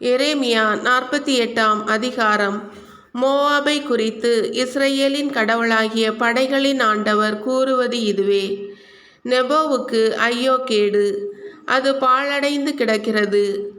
எரேமியா நாற்பத்தி எட்டாம் அதிகாரம். மோவாபை குறித்து இஸ்ரேலின் கடவுளாகிய படைகளின் ஆண்டவர் கூறுவது இதுவே. நெபோவுக்கு ஐயோ கேடு அது பாழடைந்து கிடக்கிறது.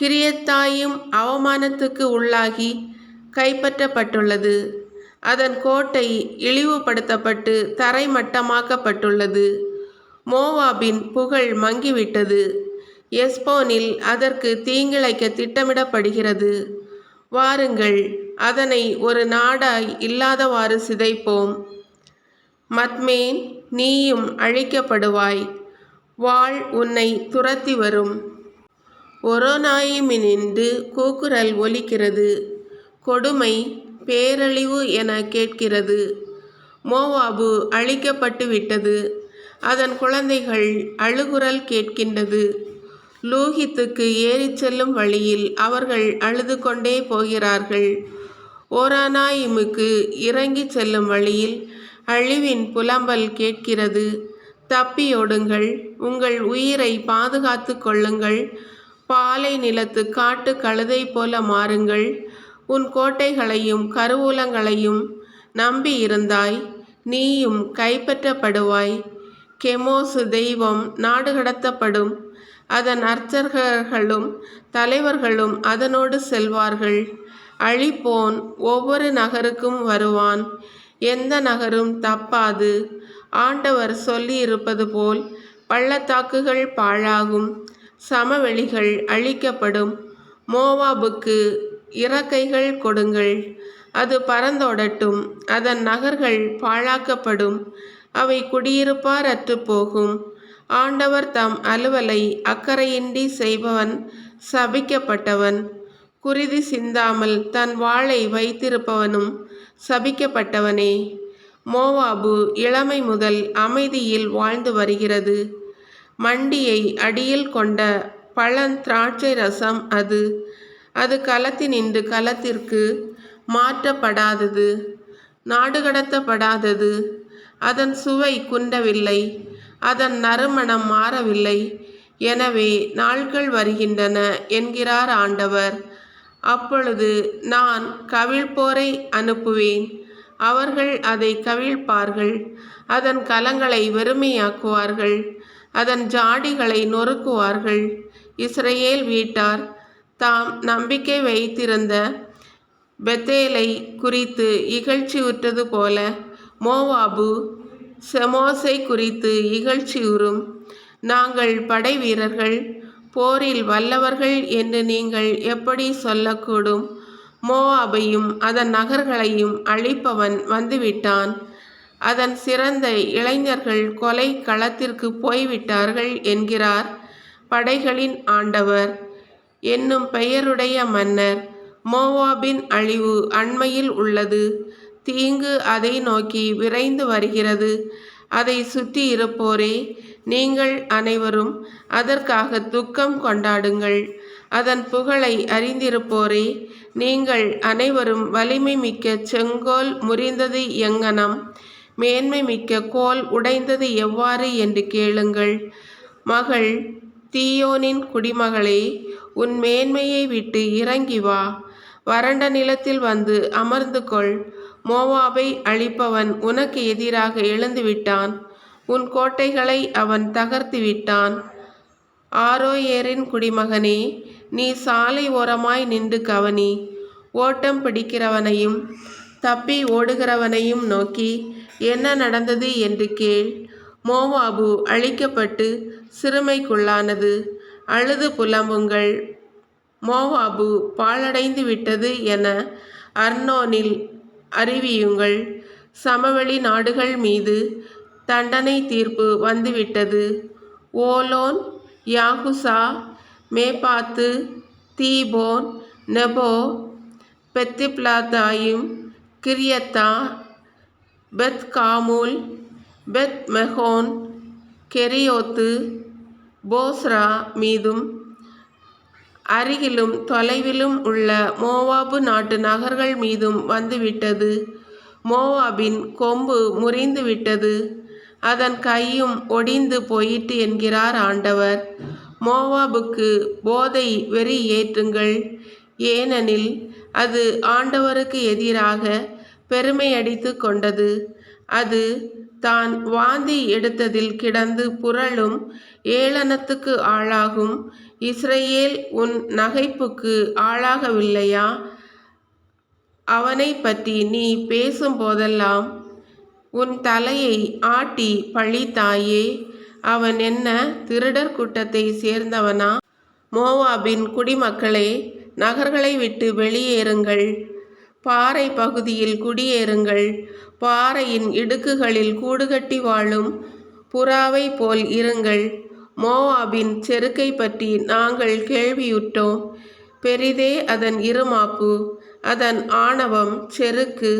கிரியத்தாயும் அவமானத்துக்கு உள்ளாகி கைப்பற்றப்பட்டுள்ளது. அதன் கோட்டை இழிவுபடுத்தப்பட்டு தரைமட்டமாக்கப்பட்டுள்ளது. மோவாபின் புகழ் மங்கிவிட்டது. எஸ்போனில் அதற்கு தீங்கிழைக்க திட்டமிடப்படுகிறது. வாருங்கள் அதனை ஒரு நாடாய் இல்லாதவாறு சிதைப்போம். மத்மேன் நீயும் அழிக்கப்படுவாய். வாழ் உன்னை துரத்தி வரும். ஒரோனாயிமினின்று கூக்குரல் ஒலிக்கிறது. கொடுமை பேரழிவு என கேட்கிறது. மோவாபு அழிக்கப்பட்டு விட்டது அதன் குழந்தைகள் அழுகுரல் கேட்கின்றது. லூகித்துக்கு ஏறிச் செல்லும் வழியில் அவர்கள் அழுது கொண்டே போகிறார்கள். ஓரானாயிமுக்கு இறங்கிச் செல்லும் வழியில் அழிவின் புலம்பல் கேட்கிறது. தப்பியோடுங்கள் உங்கள் உயிரை பாதுகாத்து கொள்ளுங்கள். பாலை நிலத்து காட்டு கழுதை போல மாறுங்கள். உன் கோட்டைகளையும் கருவூலங்களையும் நம்பி இருந்தாய். நீயும் கைப்பற்றப்படுவாய். கெமோசு தெய்வம் நாடு கடத்தப்படும் அதன் அர்ச்சகர்களும் தலைவர்களும் அதனோடு செல்வார்கள். அழிப்போன் ஒவ்வொரு நகருக்கும் வருவான். எந்த நகரும் தப்பாது. ஆண்டவர் சொல்லியிருப்பது போல் பள்ளத்தாக்குகள் பாழாகும். சமவெளிகள் அழிக்கப்படும். மோவாபுக்கு இறக்கைகள் கொடுங்கள். அது பறந்தோடட்டும். அதன் நகர்கள் பாழாக்கப்படும். அவை குடியிருப்பார் அற்று போகும். ஆண்டவர் தம் அலுவலை அக்கறையின்றி செய்பவன் சபிக்கப்பட்டவன். குருதி சிந்தாமல் தன் வாளை வைத்திருப்பவனும் சபிக்கப்பட்டவனே. மோவாபு இளமை முதல் அமைதியில் வாழ்ந்து வருகிறது. மண்டியை அடியில் கொண்ட பழந்திராட்சை ரசம் அது. அது களத்தினின்று களத்திற்கு மாற்றப்படாதது. நாடுகடத்தப்படாதது. அதன் சுவை குன்றவில்லை அதன் நறுமணம் மாறவில்லை. எனவே நாட்கள் வருகின்றன என்கிறார் ஆண்டவர். அப்பொழுது நான் கவிழ்ப்போரை அனுப்புவேன். அவர்கள் அதை கவிழ்ப்பார்கள். அதன் கலங்களை வெறுமையாக்குவார்கள். அதன் ஜாடிகளை நொறுக்குவார்கள். இஸ்ரேல் வீட்டார் தாம் நம்பிக்கை வைத்திருந்த பெத்தேலை குறித்து இகழ்ச்சியுற்றது போல மோவாபு செமோசை குறித்து இகழ்ச்சியுறும் நாங்கள் படை வீரர்கள் போரில் வல்லவர்கள் என்று நீங்கள் எப்படி சொல்லக்கூடும்? மோவாபையும் அதன் நகர்களையும் அழிப்பவன் வந்துவிட்டான். அதன் சிறந்த இளைஞர்கள் கொலை களத்திற்கு போய்விட்டார்கள் என்கிறார் படைகளின் ஆண்டவர். என்னும் பெயருடைய மன்னர் மோவாபின் அழிவு அண்மையில் உள்ளது. தீங்கு அதை நோக்கி விரைந்து வருகிறது. அதை சுற்றி இருப்போரே நீங்கள் அனைவரும் அதற்காக துக்கம் கொண்டாடுங்கள். அதன் புகழை அறிந்திருப்போரே நீங்கள் அனைவரும் வலிமை மிக்க செங்கோல் முறிந்தது எங்கனம் மேன்மை மிக்க கோல் உடைந்தது எவ்வாறு என்று கேளுங்கள். மகள் தீயோனின் குடிமகளே உன் மேன்மையை விட்டு இறங்கி வா. வறண்ட நிலத்தில் வந்து அமர்ந்து கொள். மோவாவை அழிப்பவன் உனக்கு எதிராக எழுந்துவிட்டான் உன் கோட்டைகளை அவன் தகர்த்து விட்டான். ஆரோயரின் குடிமகனே நீ சாலை ஓரமாய் நின்று கவனி. ஓட்டம் பிடிக்கிறவனையும் தப்பி ஓடுகிறவனையும் நோக்கி என்ன நடந்தது என்று கேள். மோவாபு அழிக்கப்பட்டு சிறுமைக்குள்ளானது. அழுது புலம்புங்கள். மோவாபு பாழடைந்து விட்டது என அர்னோனில் அறிவியுங்கள். சமவெளி நாடுகள் மீது தண்டனை தீர்ப்பு வந்துவிட்டது. ஓலோன் யாகுசா மேபாத்து தீபோன் நெபோ பெத்திப்லாதாயும் கிரியத்தா பெத் காமுல் பெத் மெஹோன் கெரியோத்து போஸ்ரா மீதும் அருகிலும் தொலைவிலும் உள்ள மோவாபு நாட்டு நகர்கள் மீதும் வந்துவிட்டது. மோவாபின் கொம்பு முறிந்து விட்டது அதன் கையும் ஒடிந்து போயிற்று என்கிறார் ஆண்டவர். மோவாபுக்கு போதை வெறி ஏற்றுங்கள். ஏனெனில் அது ஆண்டவருக்கு எதிராக பெருமையடித்து கொண்டது. அது தான் வாந்தி எடுத்ததில் கிடந்து புரளும் ஏளனத்துக்கு ஆளாகும். இஸ்ரேல் உன் நகைப்புக்கு ஆளாகவில்லையா? அவனை பற்றி நீ பேசும் போதெல்லாம் உன் தலையை ஆட்டி பழித்தாயே அவன் என்ன திருடர் கூட்டத்தை சேர்ந்தவனா? மோவாபின் குடிமக்களே நகர்களை விட்டு வெளியேறுங்கள். பாறை பகுதியில் குடியேறுங்கள். பாறையின் இடுக்குகளில் கூடுகட்டி வாழும் புறாவை போல் இருங்கள். மோவாபின் செருக்கை பற்றி நாங்கள் கேள்வியுற்றோம். பெரிதே அதன் இருமாப்பு அதன் ஆணவம் செருக்கு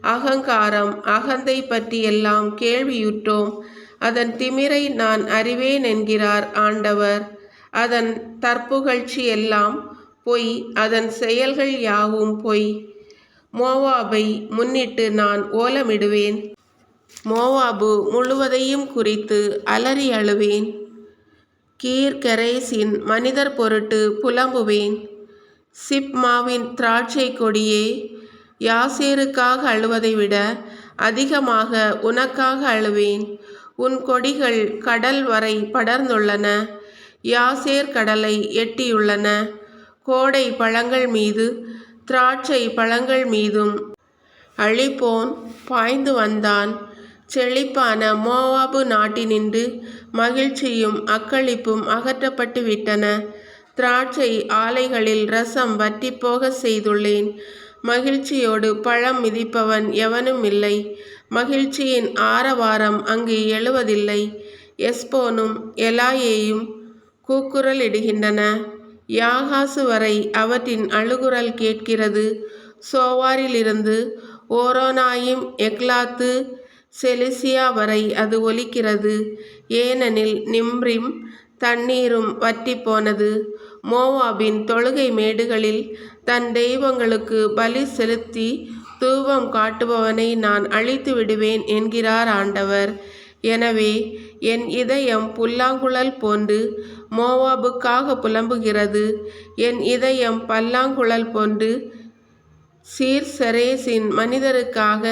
அகங்காரம் அகந்தை பற்றியெல்லாம் கேள்வியுற்றோம். அதன் திமிரை நான் அறிவேன் என்கிறார் ஆண்டவர். அதன் தற்புகழ்ச்சி எல்லாம் பொய் அதன் செயல்கள் யாவும் பொய். மோவாபை முன்னிட்டு நான் ஓலமிடுவேன். மோவாபு முழுவதையும் குறித்து அலறி அழுவேன். கீர்கரேசின் மனிதர் பொருட்டு புலம்புவேன். சிப்மாவின் திராட்சை கொடியே யாசேருக்காக அழுவதை விட அதிகமாக உனக்காக அழுவேன். உன் கொடிகள் கடல் வரை படர்ந்துள்ளன யாசேர் கடலை எட்டியுள்ளன. கோடை பழங்கள் மீது திராட்சை பழங்கள் மீதும். அழிப்போன் பாய்ந்து வந்தான். செழிப்பான மோவாபு நாட்டினின்று மகிழ்ச்சியும் அக்களிப்பும் அகற்றப்பட்டு விட்டன. திராட்சை ஆலைகளில் ரசம் வற்றிப்போக செய்துள்ளேன். மகிழ்ச்சியோடு பழம் மிதிப்பவன் எவனும் இல்லை. மகிழ்ச்சியின் ஆரவாரம் அங்கு எழுவதில்லை. எஸ்போனும் எலாயேயும் கூக்குரலிடுகின்றன. யாகாசு வரை அவற்றின் அழுகுரல் கேட்கிறது. சோவாரிலிருந்து ஓரோனாயிம் எக்லாத்து செலிசியா வரை அது ஒலிக்கிறது. ஏனெனில் நிம்ரிம் தண்ணீரும் வற்றி போனது. மோவாபின் தொழுகை மேடுகளில் தன் தெய்வங்களுக்கு பலி செலுத்தி தூவம் காட்டுபவனை நான் அழித்து விடுவேன் என்கிறார் ஆண்டவர். எனவே என் இதயம் புல்லாங்குழல் போன்று மோவாபுக்காக புலம்புகிறது. என் இதயம் பல்லாங்குழல் போன்று சீர்செரேசின் மனிதருக்காக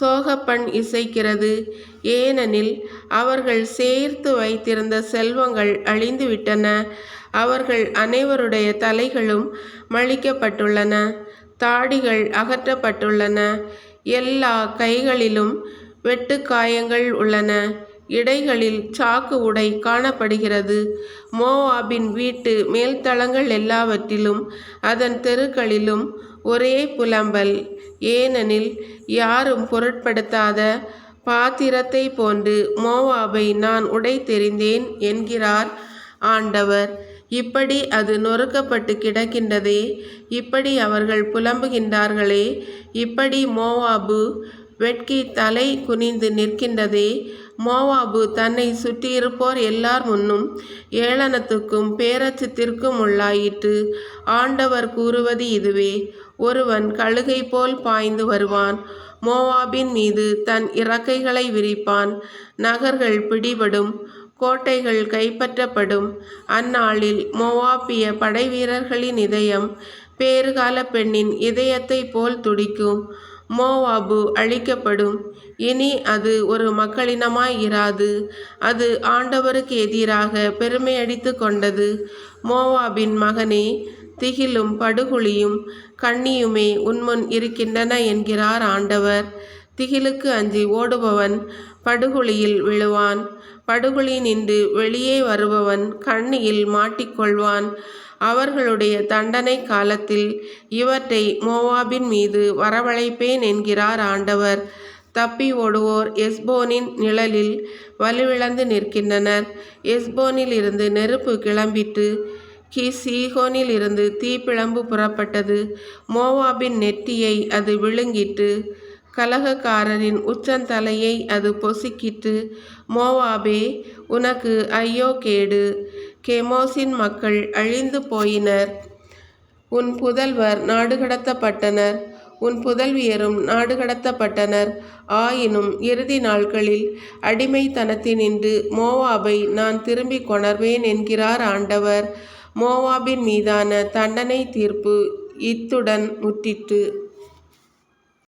சோகப்பண் இசைக்கிறது. ஏனெனில் அவர்கள் சேர்த்து வைத்திருந்த செல்வங்கள் அழிந்துவிட்டன. அவர்கள் அனைவருடைய தலைகளும் மழிக்கப்பட்டுள்ளன. தாடிகள் அகற்றப்பட்டுள்ளன. எல்லா கைகளிலும் வெட்டுக்காயங்கள் உள்ளன. இடைகளில் சாக்கு உடை காணப்படுகிறது. மோவாபின் வீட்டு மேல்தளங்கள் எல்லாவற்றிலும் அதன் தெருக்களிலும் ஒரே புலம்பல். ஏனெனில் யாரும் பொருட்படுத்தாத பாத்திரத்தை போன்று மோவாபை நான் உடை தெரிந்தேன் என்கிறார் ஆண்டவர். இப்படி அது நொறுக்கப்பட்டு கிடக்கின்றதே இப்படி அவர்கள் புலம்புகின்றார்களே இப்படி மோவாபு வெட்கி தலை குனிந்து நிற்கின்றதே. மோவாபு தன்னை சுற்றியிருப்போர் எல்லார் முன்னும் ஏளனத்துக்கும் பேரச்சத்திற்கும் உள்ளாயிற்று ஆண்டவர் கூறுவது இதுவே. ஒருவன் கழுகை போல் பாய்ந்து வருவான். மோவாபின் மீது தன் இறக்கைகளை விரிப்பான். நகர்கள் பிடிபடும். கோட்டைகள் கைப்பற்றப்படும். அந்நாளில் மோவாப்பிய படைவீரர்களின் இதயம் பேறுகால பெண்ணின் இதயத்தை போல் துடிக்கும். மோவாபு அழிக்கப்படும். இனி அது ஒரு மக்களினமாய் இராது. அது ஆண்டவருக்கு எதிராக பெருமையடித்து கொண்டது. மோவாபின் மகனே திகிலும் படுகுழியும் கண்ணியுமே உன்முன் இருக்கின்றன என்கிறார் ஆண்டவர். திகிலுக்கு அஞ்சி ஓடுபவன் படுகுழியில் விழுவான். படுகுழி நின்று வெளியே வருபவன் கண்ணியில் மாட்டிக்கொள்வான். அவர்களுடைய தண்டனை காலத்தில் இவற்றை மோவாபின் மீது வரவழைப்பேன் என்கிறார் ஆண்டவர். தப்பி ஓடுவோர் எஸ்போனின் நிழலில் வலுவிழந்து நிற்கின்றனர். எஸ்போனில் இருந்து நெருப்பு கிளம்பிட்டு கி சீகோனில் இருந்து தீப்பிழம்பு புறப்பட்டது. மோவாபின் நெற்றியை அது விழுங்கிட்டு கலகக்காரரின் உச்சந்தலையை அது பொசுக்கிட்டு மோவாபே உனக்கு ஐயோ கேடு. கெமோசின் மக்கள் அழிந்து போயினர் உன் புதல்வர் நாடு கடத்தப்பட்டனர் உன் புதல்வியரும் நாடு கடத்தப்பட்டனர். ஆயினும் இறுதி நாட்களில் அடிமைத்தனத்தினின்று மோவாபை நான் திரும்பிக் கொணர்வேன் என்கிறார் ஆண்டவர். மோவாபின் மீதான தண்டனை தீர்ப்பு இத்துடன் முற்றிற்று.